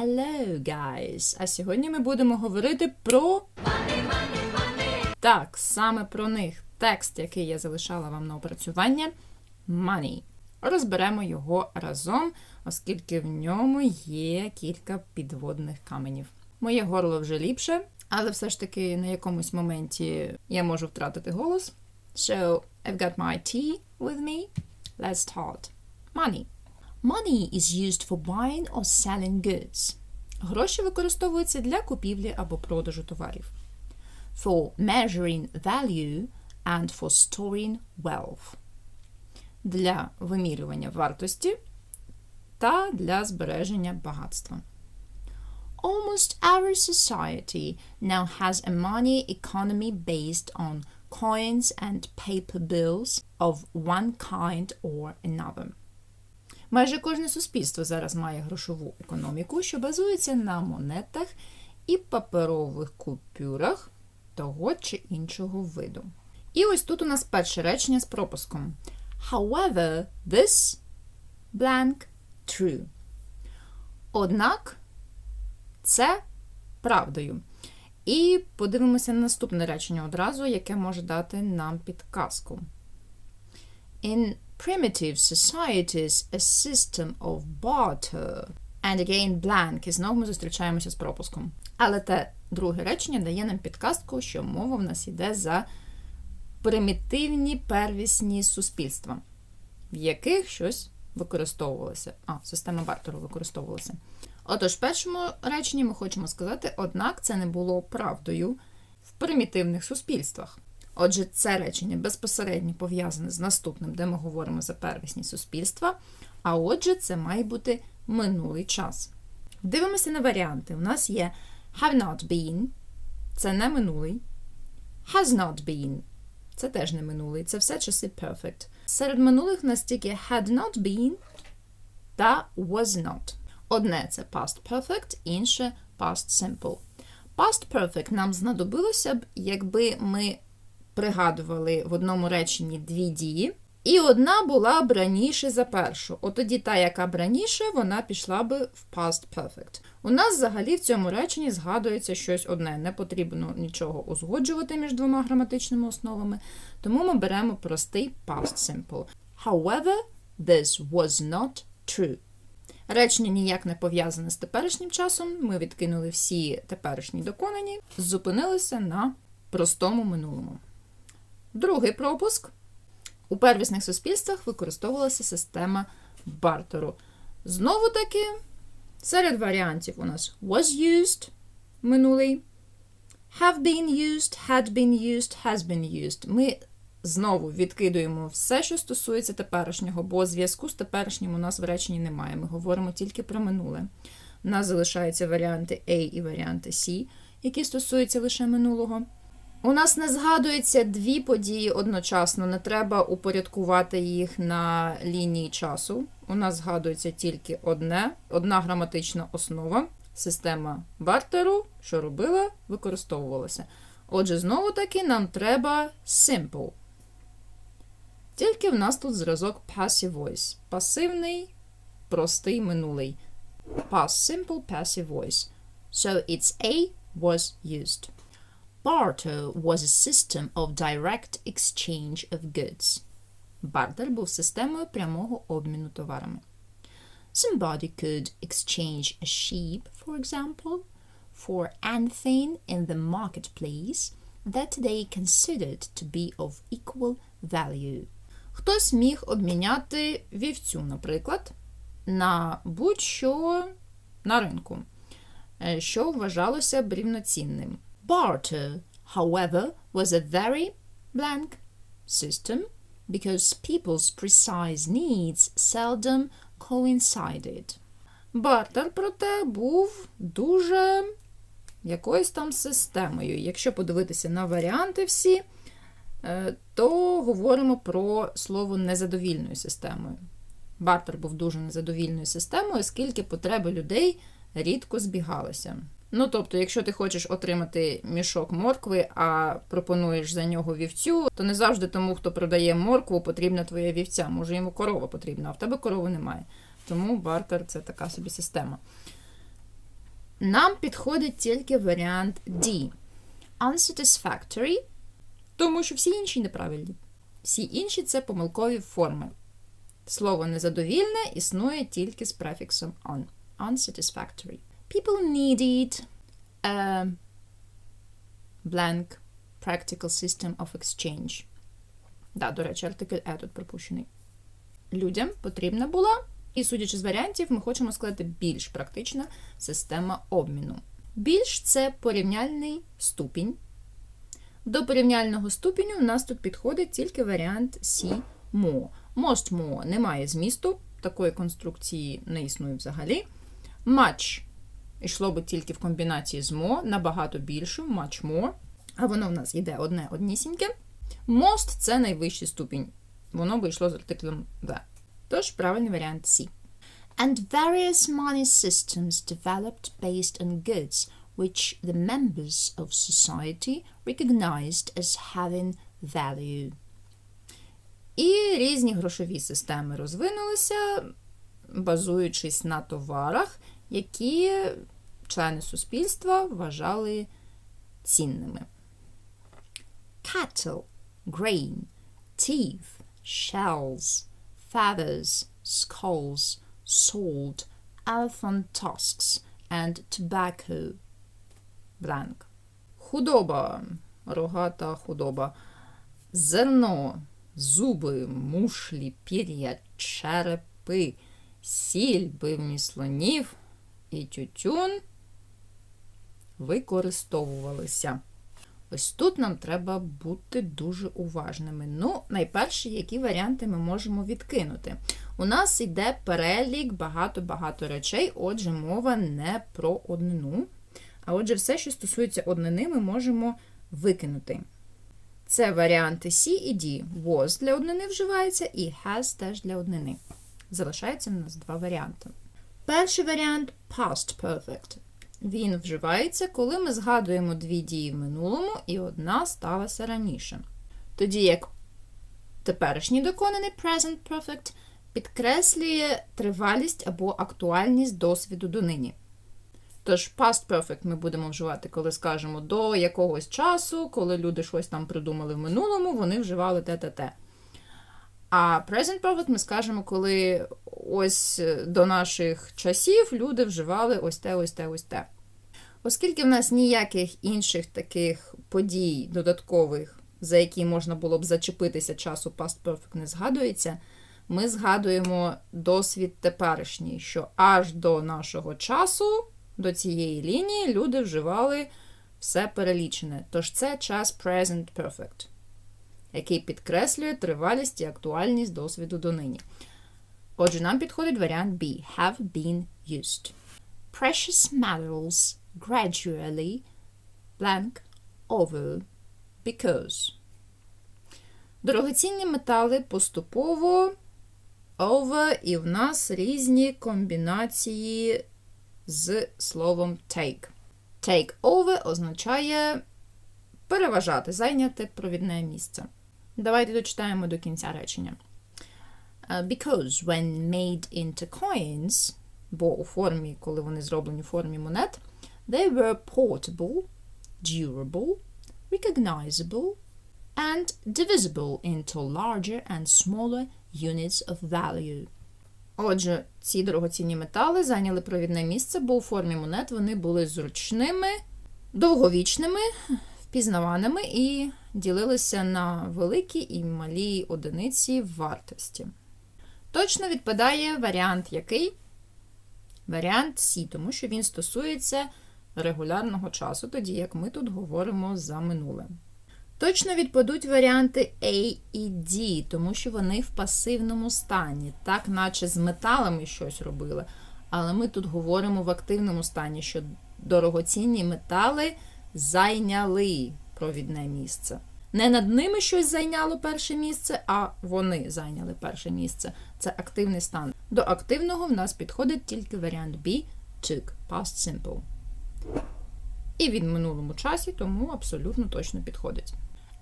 Hello, guys! А сьогодні ми будемо говорити про. Так, саме про них. Текст, який я залишала вам на опрацювання money. Розберемо його разом, оскільки в ньому є кілька підводних каменів. Моє горло вже ліпше, але все ж таки на якомусь моменті я можу втратити голос. So, I've got my tea with me. Let's start. Money. Money is used for buying or selling goods. Гроші використовуються для купівлі або продажу товарів. For measuring value and for storing wealth. Для вимірювання вартості та для збереження багатства. Almost every society now has a money economy based on coins and paper bills of one kind or another. Майже кожне суспільство зараз має грошову економіку, що базується на монетах і паперових купюрах того чи іншого виду. І ось тут у нас перше речення з пропуском. However, this blank true. Однак це правдою. І подивимося на наступне речення одразу, яке може дати нам підказку. In primitive societies, a system of barter. And again, blank. І знову ми зустрічаємося з пропуском. Але те друге речення дає нам підказку, що мова в нас йде за примітивні первісні суспільства, в яких щось використовувалося. А, система бартеру використовувалася. Отож, в першому реченні ми хочемо сказати, однак це не було правдою в примітивних суспільствах. Отже, це речення безпосередньо пов'язане з наступним, де ми говоримо за первісні суспільства. А отже, це має бути минулий час. Дивимося на варіанти. У нас є have not been, це не минулий, has not been, це теж не минулий, це все часи perfect. Серед минулих у нас тільки had not been та was not. Одне це past perfect, інше past simple. Past perfect нам знадобилося б, якби ми пригадували в одному реченні дві дії, і одна була б раніше за першу. От тоді та, яка б раніше, вона пішла би в past perfect. У нас взагалі в цьому реченні згадується щось одне. Не потрібно нічого узгоджувати між двома граматичними основами, тому ми беремо простий past simple. However, this was not true. Речення ніяк не пов'язане з теперішнім часом. Ми відкинули всі теперішні доконані, зупинилися на простому минулому. Другий пропуск. У первісних суспільствах використовувалася система бартеру. Знову таки, серед варіантів у нас was used минулий, have been used, had been used, has been used. Ми знову відкидуємо все, що стосується теперішнього, бо зв'язку з теперішнім у нас в реченні немає. Ми говоримо тільки про минуле. У нас залишаються варіанти A і варіанти C, які стосуються лише минулого. У нас не згадується дві події одночасно, не треба упорядкувати їх на лінії часу. У нас згадується тільки одне, одна граматична основа, система бартеру, що робила, використовувалася. Отже, знову таки нам треба simple. Тільки в нас тут зразок passive voice. Пасивний, простий минулий. Past simple passive voice. So its A was used. Barter was a system of direct exchange of goods. Бартер був системою прямого обміну товарами. Somebody could exchange a sheep, for example, for anything in the marketplace that they considered to be of equal value. Хтось міг обміняти вівцю, наприклад, на будь-що на ринку, е, що вважалося б рівноцінним. Barter, however, was a very blank system because people's precise needs seldom coincided. Бартер, проте, був дуже якоюсь там системою. Якщо подивитися на варіанти всі, е, то говоримо про слово незадовільною системою. Бартер був дуже незадовільною системою, оскільки потреби людей рідко збігалися. Ну, тобто, якщо ти хочеш отримати мішок моркви, а пропонуєш за нього вівцю, то не завжди тому, хто продає моркву, потрібна твоя вівця. Може, йому корова потрібна, а в тебе корови немає. Тому бартер це така собі система. Нам підходить тільки варіант D. Unsatisfactory, тому що всі інші неправильні. Всі інші це помилкові форми. Слово незадовільне існує тільки з префіксом on. Unsatisfactory. People needed a blank practical system of exchange. Да, до речі, артикль E тут пропущений. Людям потрібна була, і, судячи з варіантів, ми хочемо сказати більш практична система обміну. Більш це порівняльний ступінь. До порівняльного ступеню у нас тут підходить тільки варіант C more. Most more немає змісту, такої конструкції не існує взагалі. Much йшло би тільки в комбінації з more, набагато більше, much more. А воно в нас йде одне однісіньке. Most це найвищий ступінь. Воно би йшло з артиклем The. Тож правильний варіант C. And various money systems developed based on goods which the members of society recognized as having value. І різні грошові системи розвинулися, базуючись на товарах, які члени суспільства вважали цінними. Cattle, grain, teeth, shells, feathers, skulls, salt, elephant tusks and tobacco. Blank. Худоба, рогата худоба. Зерно, зуби, мушлі, пір'я, черепи, сіль, бивні слонів і тютюн використовувалися. Ось тут нам треба бути дуже уважними. Ну, найперше, які варіанти ми можемо відкинути. У нас йде перелік багато-багато речей, отже, мова не про однину. А отже, все, що стосується однини, ми можемо викинути. Це варіанти C і D. Was для однини вживається, і has теж для однини. Залишається у нас два варіанти. Перший варіант past perfect. Він вживається, коли ми згадуємо дві дії в минулому, і одна сталася раніше. Тоді як теперішній доконаний present perfect підкреслює тривалість або актуальність досвіду донині. Тож, past perfect ми будемо вживати, коли скажемо до якогось часу, коли люди щось там придумали в минулому, вони вживали те-те-те. А present perfect ми скажемо, коли ось до наших часів люди вживали ось те, ось те, ось те. Оскільки в нас ніяких інших таких подій додаткових, за які можна було б зачепитися часу past perfect не згадується, ми згадуємо досвід теперішній, що аж до нашого часу, до цієї лінії, люди вживали все перелічене. Тож це час present perfect який підкреслює тривалість і актуальність досвіду донині. Отже, нам підходить варіант B. Have been used. Precious metals gradually blank over because. Дорогоцінні метали поступово over, і в нас різні комбінації з словом take. Take over означає переважати, зайняти провідне місце. Давайте дочитаємо до кінця речення. Because when made into coins, бо у формі, коли вони зроблені у формі монет, they were portable, durable, recognizable, and divisible into larger and smaller units of value. Отже, ці дорогоцінні метали зайняли провідне місце, бо у формі монет вони були зручними, довговічними, впізнаваними і ділилися на великі і малі одиниці вартості. Точно відпадає варіант який? Варіант С, тому що він стосується регулярного часу, тоді як ми тут говоримо за минуле. Точно відпадуть варіанти A і D, тому що вони в пасивному стані, так наче з металами щось робили. Але ми тут говоримо в активному стані, що дорогоцінні метали зайняли провідне місце. Не над ними щось зайняло перше місце, а вони зайняли перше місце. Це активний стан. До активного в нас підходить тільки варіант B took, past simple. І він в минулому часі, тому абсолютно точно підходить.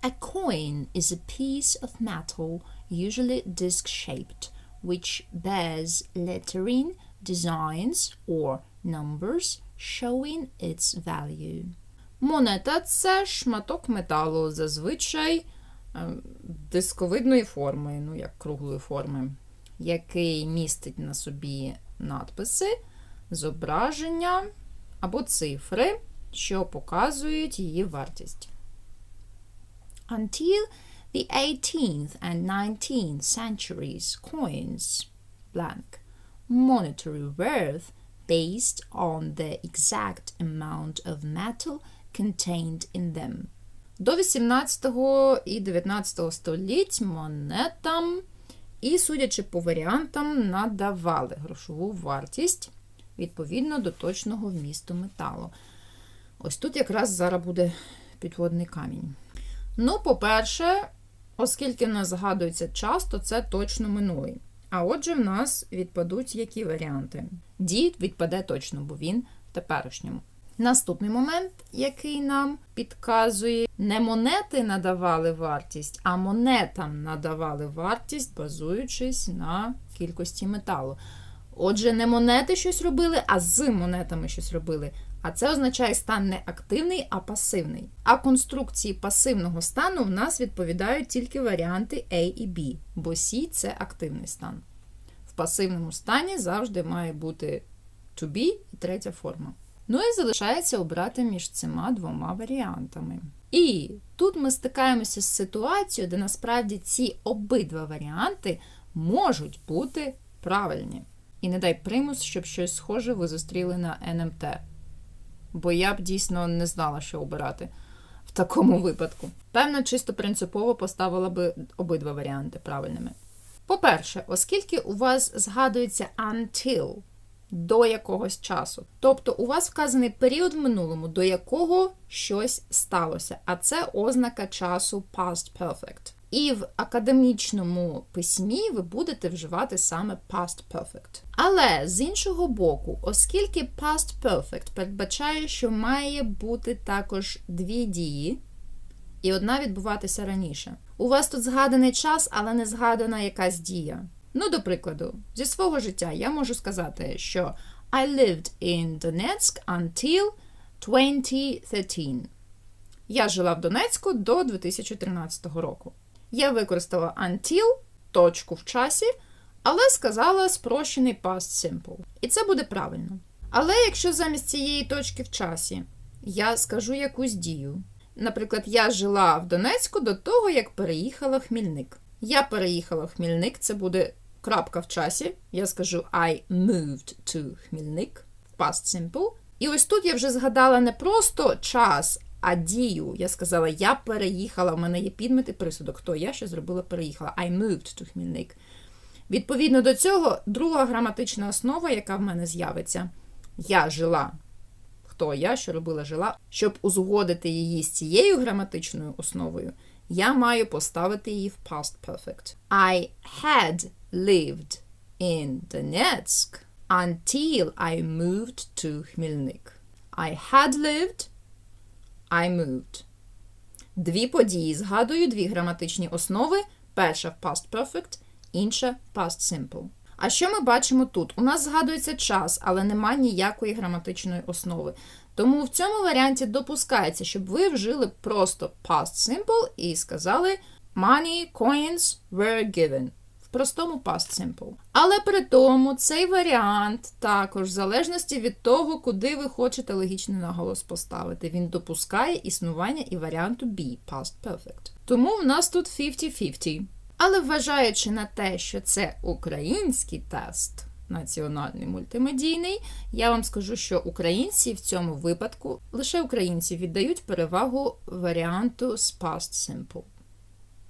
A coin is a piece of metal, usually disc-shaped, which bears lettering, designs or numbers showing its value. Монета це шматок металу, зазвичай е, дисковидної форми, ну як круглої форми, який містить на собі надписи, зображення або цифри, що показують її вартість. Until the 18th and 19th centuries, coins blank monetary worth based on the exact amount of metal contained in them. До 18 і 19 століть монетам і, судячи по варіантам, надавали грошову вартість відповідно до точного вмісту металу. Ось тут якраз зараз буде підводний камінь. Ну, по-перше, оскільки в нас згадується час, то це точно минулий. А отже, в нас відпадуть які варіанти? Дід відпаде точно, бо він в теперішньому. Наступний момент, який нам підказує, не монети надавали вартість, а монетам надавали вартість, базуючись на кількості металу. Отже, не монети щось робили, а з монетами щось робили. А це означає стан не активний, а пасивний. А конструкції пасивного стану в нас відповідають тільки варіанти A і B, бо C – це активний стан. В пасивному стані завжди має бути to be і третя форма. Ну і залишається обрати між цими двома варіантами. І тут ми стикаємося з ситуацією, де насправді ці обидва варіанти можуть бути правильні. І не дай примус, щоб щось схоже ви зустріли на НМТ. Бо я б дійсно не знала, що обирати в такому випадку. Певно, чисто принципово поставила би обидва варіанти правильними. По-перше, оскільки у вас згадується until до якогось часу, тобто у вас вказаний період в минулому, до якого щось сталося, а це ознака часу past perfect. І в академічному письмі ви будете вживати саме past perfect. Але з іншого боку, оскільки past perfect передбачає, що має бути також дві дії, і одна відбуватися раніше. У вас тут згаданий час, але не згадана якась дія. Ну, до прикладу, зі свого життя я можу сказати, що I lived in Donetsk until 2013. Я жила в Донецьку до 2013 року. Я використала until, точку в часі, але сказала спрощений past simple. І це буде правильно. Але якщо замість цієї точки в часі я скажу якусь дію. Наприклад, я жила в Донецьку до того, як переїхала в Хмільник. Я переїхала в Хмільник, це буде крапка в часі. Я скажу I moved to Хмільник, past simple. І ось тут я вже згадала не просто час, а дію. Я сказала, я переїхала, в мене є підмет і присудок. Хто я що зробила, переїхала. I moved to Хмільник. Відповідно до цього, друга граматична основа, яка в мене з'явиться, я жила. Хто я, що робила жила, щоб узгодити її з цією граматичною основою, я маю поставити її в past perfect. I had lived in Donetsk until I moved to Хмельник. I had lived, I moved. Дві події згадую, дві граматичні основи. Перша в past perfect, інша past simple. А що ми бачимо тут? У нас згадується час, але нема ніякої граматичної основи. Тому в цьому варіанті допускається, щоб ви вжили просто past simple і сказали money, coins were given. В простому past simple. Але при тому цей варіант також, в залежності від того, куди ви хочете логічний наголос поставити, він допускає існування і варіанту B, past perfect. Тому в нас тут 50-50. Але вважаючи на те, що це український тест, національний мультимедійний, я вам скажу, що українці в цьому випадку лише українці віддають перевагу варіанту з past simple.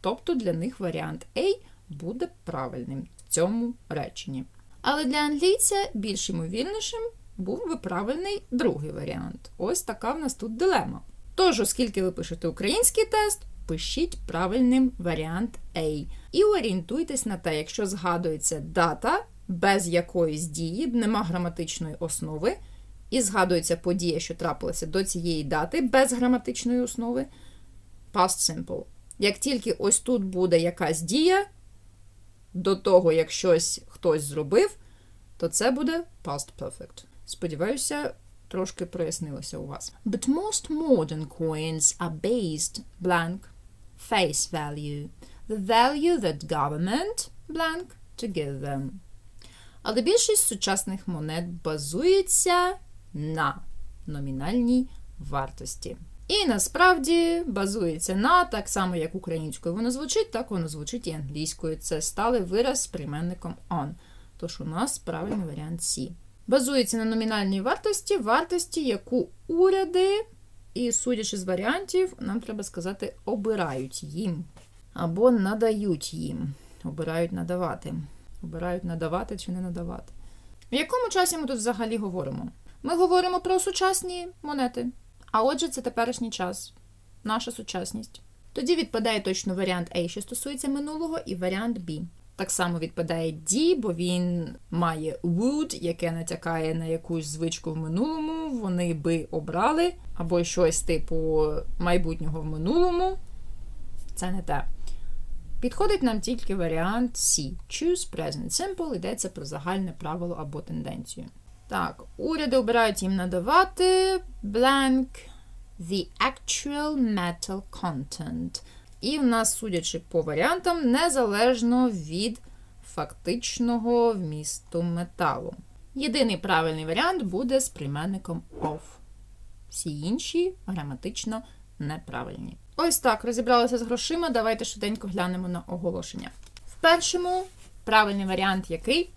Тобто для них варіант A буде правильним в цьому реченні. Але для англійця більш ймовірнішим був би правильний другий варіант. Ось така в нас тут дилема. Тож, оскільки ви пишете український тест, пишіть правильним варіант A. І орієнтуйтесь на те, якщо згадується дата, без якоїсь дії, нема граматичної основи, і згадується подія, що трапилася до цієї дати, без граматичної основи, past simple. Як тільки ось тут буде якась дія, до того, як щось хтось зробив, то це буде past perfect. Сподіваюся, трошки прояснилося у вас. But most modern coins are based blank face value, the value that government blank to give them. Але більшість сучасних монет базується на номінальній вартості. І насправді базується на так само, як українською воно звучить, так воно звучить і англійською. Це сталий вираз з прийменником on. Тож у нас правильний варіант C. Базується на номінальній вартості, вартості, яку уряди, і судячи з варіантів, нам треба сказати, обирають їм або надають їм. Обирають надавати. Обирають надавати чи не надавати. В якому часі ми тут взагалі говоримо? Ми говоримо про сучасні монети. А отже, це теперішній час, наша сучасність. Тоді відпадає точно варіант A, що стосується минулого, і варіант B. Так само відпадає D, бо він має would, яке натякає на якусь звичку в минулому. Вони би обрали, або щось типу майбутнього в минулому. Це не те. Підходить нам тільки варіант C. Choose present simple, йдеться про загальне правило або тенденцію. Так, уряди обирають їм надавати blank the actual metal content. І в нас, судячи по варіантам, незалежно від фактичного вмісту металу. Єдиний правильний варіант буде з прийменником of. Всі інші граматично неправильні. Ось так, розібралися з грошима. Давайте швиденько глянемо на оголошення. В першому правильний варіант який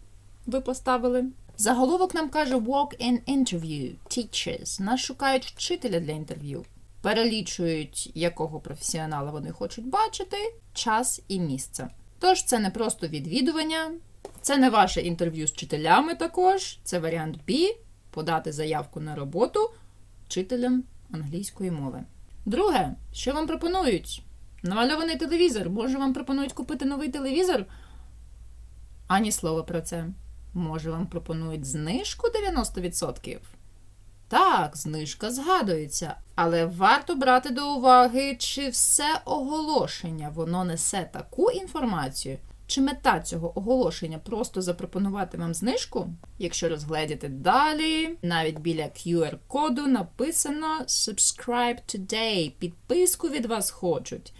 ви поставили? Заголовок нам каже walk-in interview, teachers. Нас шукають вчителя для інтерв'ю. Перелічують, якого професіонала вони хочуть бачити, час і місце. Тож це не просто відвідування, це не ваше інтерв'ю з вчителями також. Це варіант B подати заявку на роботу вчителем англійської мови. Друге, що вам пропонують? Намальований телевізор. Може, вам пропонують купити новий телевізор? Ані слова про це. Може, вам пропонують знижку 90%? Так, знижка згадується, але варто брати до уваги, чи все оголошення воно несе таку інформацію, чи мета цього оголошення просто запропонувати вам знижку? Якщо розгледіти далі, навіть біля QR-коду написано Subscribe today. Підписку від вас хочуть.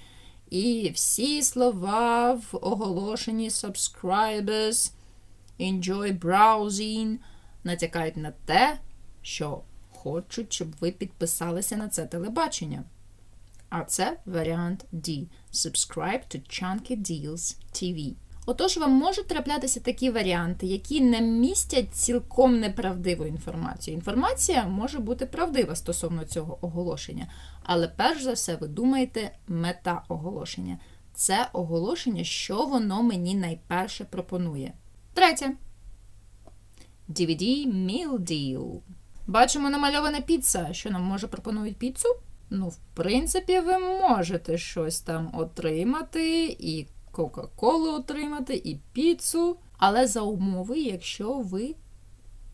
І всі слова в оголошенні subscribers, enjoy browsing натякають на те, що хочуть, щоб ви підписалися на це телебачення. А це варіант D. Subscribe to Chunky Deals TV. Отож, вам можуть траплятися такі варіанти, які не містять цілком неправдиву інформацію. Інформація може бути правдива стосовно цього оголошення, але перш за все ви думаєте мета оголошення. Це оголошення, що воно мені найперше пропонує. Третє. DVD Meal Deal. Бачимо намальована піца. Що нам може пропонують піцу? Ну, в принципі, ви можете щось там отримати, і Кока-Колу отримати, і піцу. Але за умови, якщо ви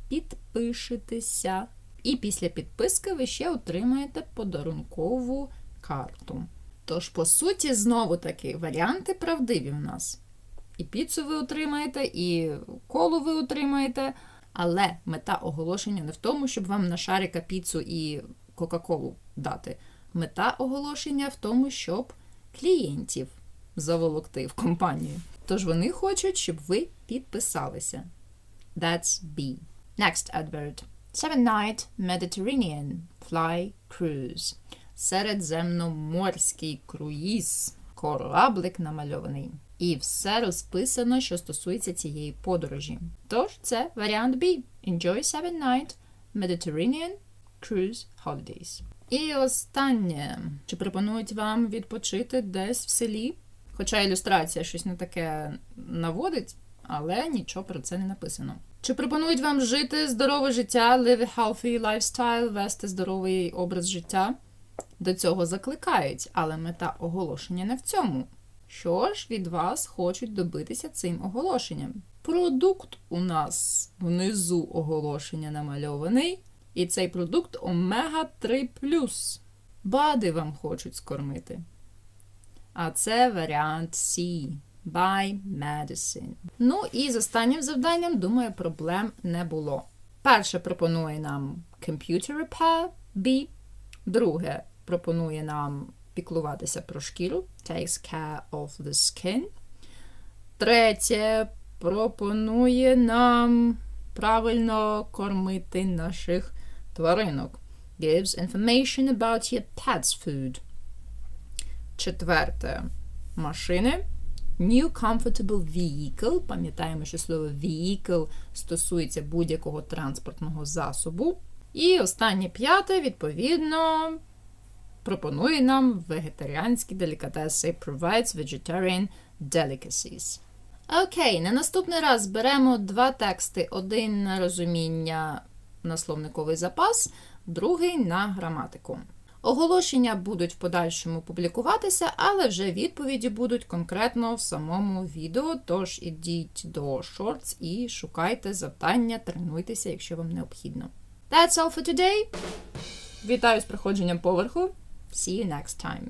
підпишетеся. І після підписки ви ще отримаєте подарункову карту. Тож, по суті, знову таки варіанти правдиві в нас. І піцу ви отримаєте, і колу ви отримаєте. Але мета оголошення не в тому, щоб вам на шарика піцу і Кока-Колу дати. Мета оголошення в тому, щоб клієнтів заволокти в компанію. Тож вони хочуть, щоб ви підписалися. That's B. Next advert. Seven Night Mediterranean Fly Cruise. Середземноморський круїз. Кораблик намальований. І все розписано, що стосується цієї подорожі. Тож це варіант B. Enjoy Seven Night Mediterranean Cruise Holidays. І останнє. Чи пропонують вам відпочити десь в селі? Хоча ілюстрація щось не таке наводить, але нічого про це не написано. Чи пропонують вам жити здорове життя, live a healthy lifestyle, вести здоровий образ життя? До цього закликають, але мета оголошення не в цьому. Що ж від вас хочуть добитися цим оголошенням? Продукт у нас внизу оголошення намальований, і цей продукт омега 3 Бади вам хочуть скормити. А це варіант C. Buy medicine. Ну і з останнім завданням, думаю, проблем не було. Перше пропонує нам computer repair. B. Друге пропонує нам піклуватися про шкіру. Takes care of the skin. Третє пропонує нам правильно кормити наших тваринок. Gives information about your pet's food. Четверте. Машини. New comfortable vehicle. Пам'ятаємо, що слово vehicle стосується будь-якого транспортного засобу. І останнє п'яте, відповідно, пропонує нам вегетаріанські делікатеси. Provides vegetarian delicacies. Окей, на наступний раз беремо два тексти: один на розуміння на словниковий запас, другий на граматику. Оголошення будуть в подальшому публікуватися, але вже відповіді будуть конкретно в самому відео. Тож ідіть до Shorts і шукайте завдання, тренуйтеся, якщо вам необхідно. That's all for today. Вітаю з проходженням поверху. See you next time.